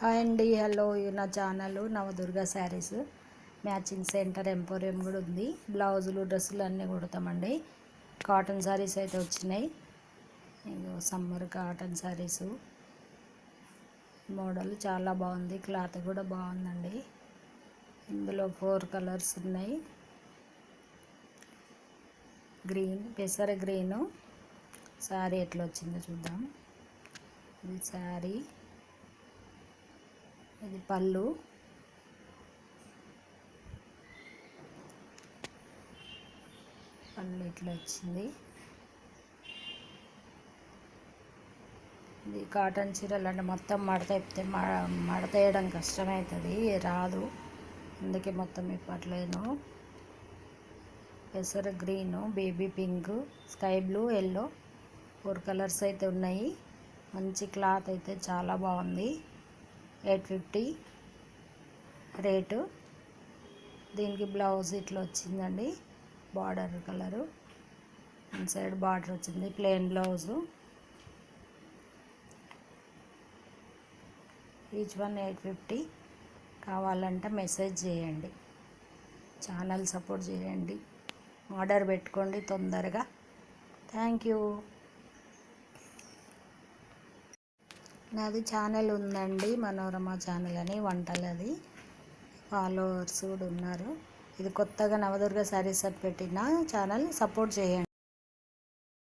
Hi అండి hello. నా channel Navadurga saris. Matching centre emporium కూడా ఉంది. బ్లౌజులు డ్రెస్సులు అన్నీ కుడతామండి. కాటన్ శారీస్ అయితే వచ్చినాయి. ఇగో సమ్మర్ కాటన్ శారీస్. మోడల్ చాలా బాగుంది. క్లాత్ కూడా బాగుందండి. ఇందులో ఫోర్ కలర్స్ ఉన్నాయి. గ్రీన్ పెసర గ్రీను. శారీ ఎట్లా వచ్చిందో చూద్దాం. ఇది శారీ. ఇది పళ్ళు. పళ్ళు ఇట్లా వచ్చింది. ఇది కాటన్ చీరలు అంటే మొత్తం మడత ఎప్పితే మడత వేయడం కష్టమవుతుంది రాదు. అందుకే మొత్తం ఇప్పట్లేను పెసర green baby pink sky blue yellow. Four colours అయితే ఉన్నాయి. మంచి క్లాత్ అయితే చాలా బాగుంది. ఎయిట్ ఫిఫ్టీ రేటు దీనికి బ్లౌజ్ ఇట్లా వచ్చిందండి బార్డర్ కలరు. సైడ్ బార్డర్ వచ్చింది plain blouse. Each one eight fifty. కావాలంటే మెసేజ్ చేయండి. ఛానల్ సపోర్ట్ చేయండి. ఆర్డర్ పెట్టుకోండి తొందరగా. Thank you. నాది ఛానల్ ఉందండి మనోరమ ఛానల్ అని వంటలది ఫాలోవర్స్ కూడా ఉన్నారు. ఇది కొత్తగా నవదుర్గ శారీస్ పెట్టిన ఛానల్ సపోర్ట్ చేయండి.